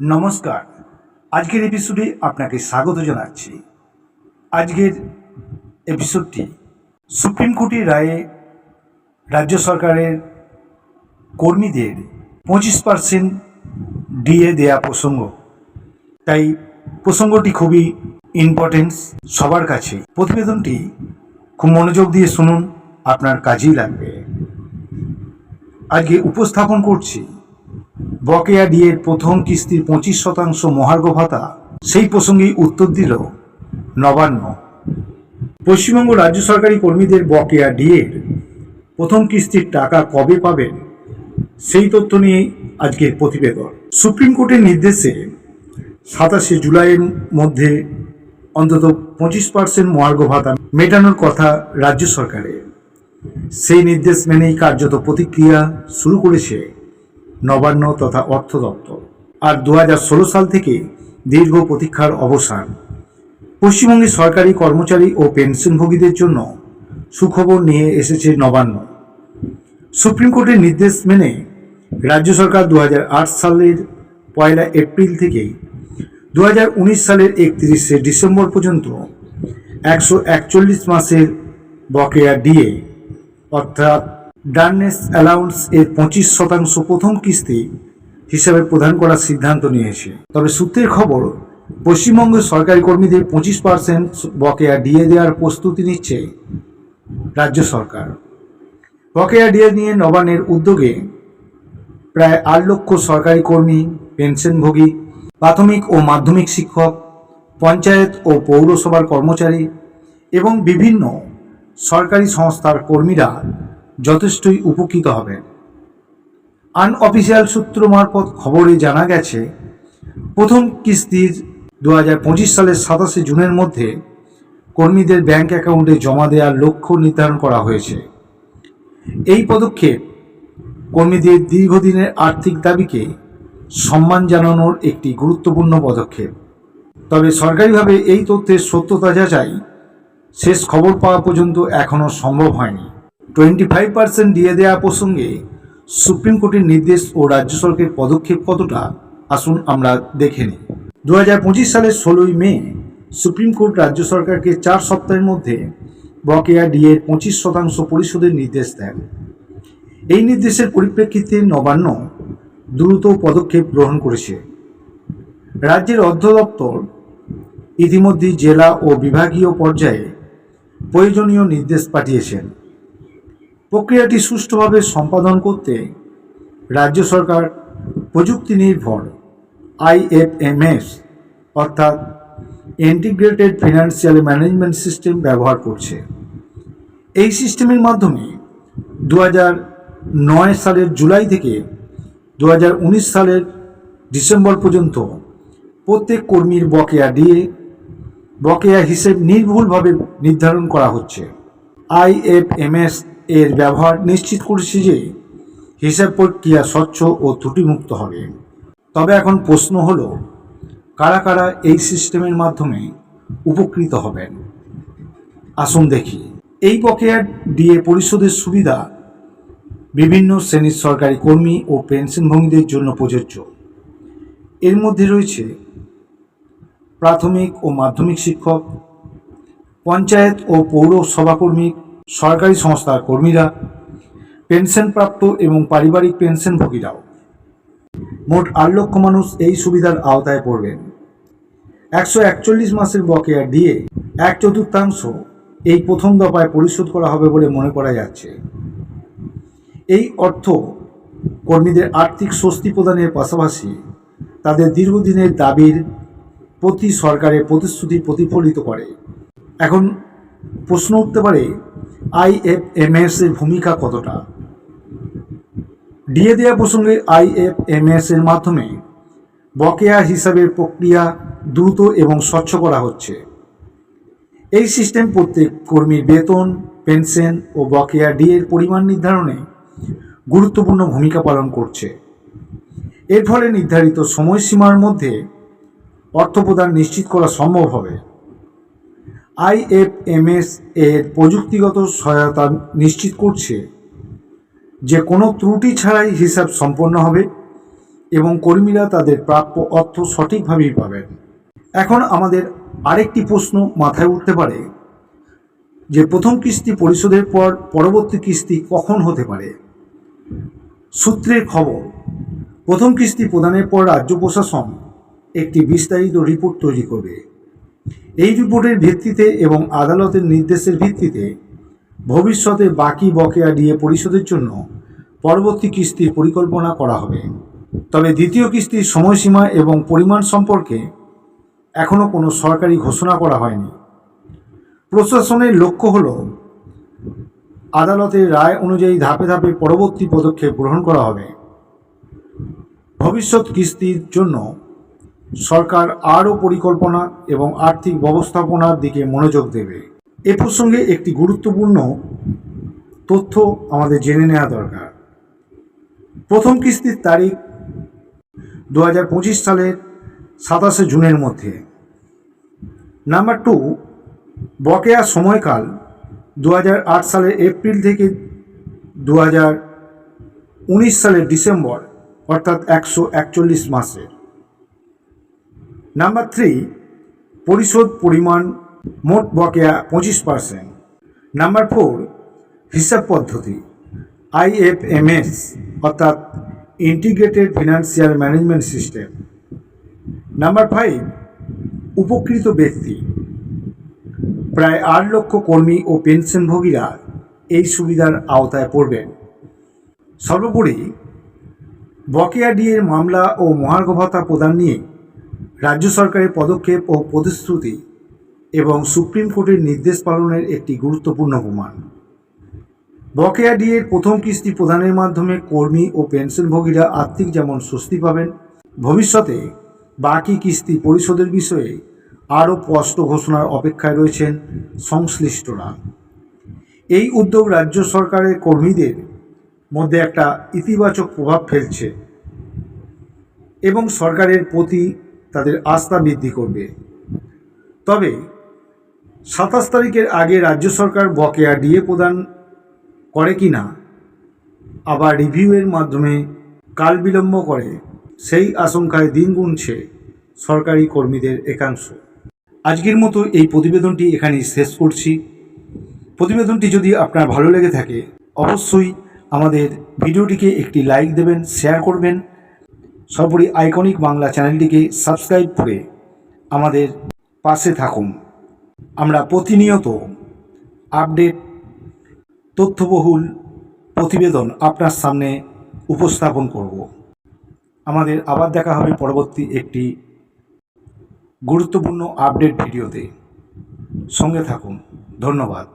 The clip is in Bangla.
নমস্কার। আজকের এপিসোডে আপনাকে স্বাগত জানাচ্ছি। আজকের এপিসোডটি সুপ্রিম কোর্টের রায়ে রাজ্য সরকারের কর্মীদের পঁচিশ পার্সেন্ট ডিএ দেয়া প্রসঙ্গ। তাই প্রসঙ্গটি খুবই ইম্পর্টেন্স সবার কাছে। প্রতিবেদনটি খুব মনোযোগ দিয়ে শুনুন, আপনার কাজেই লাগবে। আজকে উপস্থাপন করছি বকেয়া ডিএর প্রথম কিস্তির পঁচিশ শতাংশ মহার্ঘ ভাতা, সেই প্রসঙ্গেই উত্তর দিল নবান্ন। পশ্চিমবঙ্গ রাজ্য সরকারি কর্মীদের বকেয়া ডিএর প্রথম কিস্তির টাকা কবে পাবেন, সেই তথ্য নিয়ে আজকের প্রতিবেদন। সুপ্রিম কোর্টের নির্দেশে সাতাশে জুলাইয়ের মধ্যে অন্তত পঁচিশ পার্সেন্ট মহার্ঘ ভাতা মেটানোর কথা রাজ্য সরকারের। সেই নির্দেশ মেনেই কার্যত প্রতিক্রিয়া শুরু করেছে নবান্ন তথা অর্থ দপ্তর। আর দু হাজার ষোলো সাল থেকে দীর্ঘ প্রতীক্ষার অবসান। পশ্চিমবঙ্গের সরকারি কর্মচারী ও পেনশনভোগীদের জন্য সুখবর নিয়ে এসেছে নবান্ন। সুপ্রিম কোর্টের নির্দেশ মেনে রাজ্য সরকার দু হাজার আট সালের পয়লা এপ্রিল থেকে দু হাজার উনিশ সালের একত্রিশে ডিসেম্বর পর্যন্ত একশো একচল্লিশ মাসের বকেয়া ডিএ অর্থাৎ ডার্নেস অ্যালাউন্স এর পঁচিশ শতাংশ প্রথম কিস্তি হিসাবে প্রদান করার সিদ্ধান্ত নিয়েছে। তবে সূত্রের খবর, পশ্চিমবঙ্গের সরকারি কর্মীদের পঁচিশ পার্সেন্ট বকেয়া ডিএ দেওয়ার প্রস্তুতি নিচ্ছে রাজ্য সরকার। বকেয়া ডিএ নিয়ে নবান্নের উদ্যোগে প্রায় আট লক্ষ সরকারি কর্মী, পেনশনভোগী, প্রাথমিক ও মাধ্যমিক শিক্ষক, পঞ্চায়েত ও পৌরসভার কর্মচারী এবং বিভিন্ন সরকারি সংস্থার কর্মীরা যথেষ্টই উপকৃত হবেন আনঅফিসিয়াল সূত্র মারফত খবরে জানা গেছে, প্রথম কিস্তির দু হাজার পঁচিশ সালের সাতাশে জুনের মধ্যে কর্মীদের ব্যাংক অ্যাকাউন্টে জমা দেওয়ার লক্ষ্য নির্ধারণ করা হয়েছে। এই পদক্ষেপ কর্মীদের দীর্ঘদিনের আর্থিক দাবিকে সম্মান জানানোর একটি গুরুত্বপূর্ণ পদক্ষেপ। তবে সরকারিভাবে এই তথ্যের সত্যতা যাচাই শেষ খবর পাওয়া পর্যন্ত এখনও সম্ভব হয়নি। টোয়েন্টি ফাইভ পার্সেন্ট দিয়ে দেওয়া প্রসঙ্গে সুপ্রিম কোর্টের নির্দেশ ও রাজ্য সরকারের পদক্ষেপ কতটা, আসুন আমরা দেখে নিই। দু হাজার পঁচিশ সালের ষোলোই মে সুপ্রিম কোর্ট রাজ্য সরকারকে চার সপ্তাহের মধ্যে বকেয়া ডিএর পঁচিশ শতাংশ পরিশোধের নির্দেশ দেন। এই নির্দেশের পরিপ্রেক্ষিতে নবান্ন দ্রুত পদক্ষেপ গ্রহণ করেছে। রাজ্যের অর্থ দপ্তর ইতিমধ্যে জেলা ও বিভাগীয় পর্যায়ে প্রয়োজনীয় নির্দেশ পাঠিয়েছেন। প্রক্রিয়াটি সুষ্ঠুভাবে সম্পাদন করতে রাজ্য সরকার প্রযুক্তি নির্ভর আইএফএমএস অর্থাৎ ইন্টিগ্রেটেড ফিনান্সিয়াল ম্যানেজমেন্ট সিস্টেম ব্যবহার করছে। এই সিস্টেমের মাধ্যমে দু নয় সালের জুলাই থেকে দু হাজার উনিশ সালের ডিসেম্বর পর্যন্ত প্রত্যেক কর্মীর বকেয়া দিয়ে বকেয়া হিসেব নির্ভুলভাবে নির্ধারণ করা হচ্ছে। আইএফএমএস এর ব্যবহার নিশ্চিত করেছে যে হিসাব প্রক্রিয়া স্বচ্ছ ও ত্রুটিমুক্ত হবে। তবে এখন প্রশ্ন হল, কারা কারা এই সিস্টেমের মাধ্যমে উপকৃত হবেন? আসুন দেখি। এই বকেয়া দিয়ে পরিশোধের সুবিধা বিভিন্ন শ্রেণির সরকারি কর্মী ও পেনশনভোগীদের জন্য প্রযোজ্য। এর মধ্যে রয়েছে প্রাথমিক ও মাধ্যমিক শিক্ষক, পঞ্চায়েত ও পৌর সভাকর্মী সরকারি সংস্থার কর্মীরা, পেনশনপ্রাপ্ত এবং পারিবারিক পেনশনভোগীরাও। মোট আট লক্ষ মানুষ এই সুবিধার আওতায় পড়বেন। একশো একচল্লিশ মাসের বকেয়া দিয়ে এক চতুর্থাংশ এই প্রথম দফায় পরিশোধ করা হবে বলে মনে করা যাচ্ছে। এই অর্থ কর্মীদের আর্থিক স্বস্তি প্রদানের পাশাপাশি তাদের দীর্ঘদিনের দাবির প্রতি সরকারের প্রতিশ্রুতি প্রতিফলিত করে। এখন প্রশ্ন উঠতে পারে আইএফএমএস এর ভূমিকা কতটা? ডিএ দেওয়া প্রসঙ্গে আইএফএমএস এর মাধ্যমে বকেয়া হিসাবের প্রক্রিয়া দ্রুত এবং স্বচ্ছ করা হচ্ছে। এই সিস্টেম প্রত্যেক কর্মীর বেতন, পেনশন ও বকেয়া ডিএর পরিমাণ নির্ধারণে গুরুত্বপূর্ণ ভূমিকা পালন করছে। এর ফলে নির্ধারিত সময়সীমার মধ্যে অর্থ প্রদান নিশ্চিত করা সম্ভব হবে। আইএফএমএস এর প্রযুক্তিগত সহায়তা নিশ্চিত করছে যে কোনো ত্রুটি ছাড়াই হিসাব সম্পন্ন হবে এবং কর্মীরা তাদের প্রাপ্য অর্থ সঠিকভাবেই পাবেন। এখন আমাদের আরেকটি প্রশ্ন মাথায় উঠতে পারে যে প্রথম কিস্তি পরিশোধের পর পরবর্তী কিস্তি কখন হতে পারে? সূত্রের খবর, প্রথম কিস্তি প্রদানের পর রাজ্য প্রশাসন একটি বিস্তারিত রিপোর্ট তৈরি করবে। এই রিপোর্টের ভিত্তিতে এবং আদালতের নির্দেশের ভিত্তিতে ভবিষ্যতে বাকি বকেয়া ডিএ পরিশোধের জন্য পরবর্তী কিস্তির পরিকল্পনা করা হবে। তবে দ্বিতীয় কিস্তির সময়সীমা এবং পরিমাণ সম্পর্কে এখনও কোনো সরকারি ঘোষণা করা হয়নি। প্রশাসনের লক্ষ্য হল আদালতের রায় অনুযায়ী ধাপে ধাপে পরবর্তী পদক্ষেপ গ্রহণ করা হবে। ভবিষ্যৎ কিস্তির জন্য সরকার আরও পরিকল্পনা এবং আর্থিক ব্যবস্থাপনার দিকে মনোযোগ দেবে। এ প্রসঙ্গে একটি গুরুত্বপূর্ণ তথ্য আমাদের জেনে নেওয়া দরকার। প্রথম কিস্তির তারিখ দু হাজার পঁচিশ সালের সাতাশে জুনের মধ্যে। নাম্বার টু, বকেয়া সময়কাল দু হাজার আট সালের এপ্রিল থেকে দু হাজার উনিশ সালের ডিসেম্বর, অর্থাৎ একশো একচল্লিশ মাসের নাম্বার থ্রি পরিশোধ পরিমাণ মোট বকেয়া পঁচিশ পার্সেন্ট নাম্বার ফোর হিসাব পদ্ধতি আইএফএমএস অর্থাৎ integrated financial management system number five উপকৃত ব্যক্তি। প্রায় আট লক্ষ কর্মী ও পেনশনভোগীরা এই সুবিধার আওতায় পড়বেন। সর্বোপরি, বকেয়া ডিএর মামলা ও মহার্ঘ ভাতা প্রদান নিয়ে রাজ্য সরকারের পদক্ষেপ ও প্রতিশ্রুতি এবং সুপ্রিম কোর্টের নির্দেশ পালনের একটি গুরুত্বপূর্ণ প্রমাণ বকেয়া ডিএর প্রথম কিস্তি প্রদানের মাধ্যমে কর্মী ও পেনশনভোগীরা আর্থিক যেমন স্বস্তি পাবেন, ভবিষ্যতে বাকি কিস্তি পরিশোধের বিষয়ে আরও স্পষ্ট ঘোষণার অপেক্ষায় রয়েছেন সংশ্লিষ্টরা। এই উদ্যোগ রাজ্য সরকারের কর্মীদের মধ্যে একটা ইতিবাচক প্রভাব ফেলছে এবং সরকারের প্রতি তাদের আস্থা বৃদ্ধি করবে। তবে সাতাশ তারিখের আগে রাজ্য সরকার বকেয়া ডিএ প্রদান করে কি না, আবার রিভিউয়ের মাধ্যমে কাল বিলম্ব করে, সেই আশঙ্কায় দিন গুনছে সরকারি কর্মীদের একাংশ। আজকের মতো এই প্রতিবেদনটি এখানেই শেষ করছি। প্রতিবেদনটি যদি আপনার ভালো লেগে থাকে, অবশ্যই আমাদের ভিডিওটিকে একটি লাইক দেবেন, শেয়ার করবেন সর্বোপরি আইকনিক বাংলা চ্যানেলটিকে সাবস্ক্রাইব করে আমাদের পাশে থাকুন। আমরা প্রতিনিয়ত আপডেট, তথ্যবহুল প্রতিবেদন আপনার সামনে উপস্থাপন করব। আমাদের আবার দেখা হবে পরবর্তী একটি গুরুত্বপূর্ণ আপডেট ভিডিওতে। সঙ্গে থাকুন। ধন্যবাদ।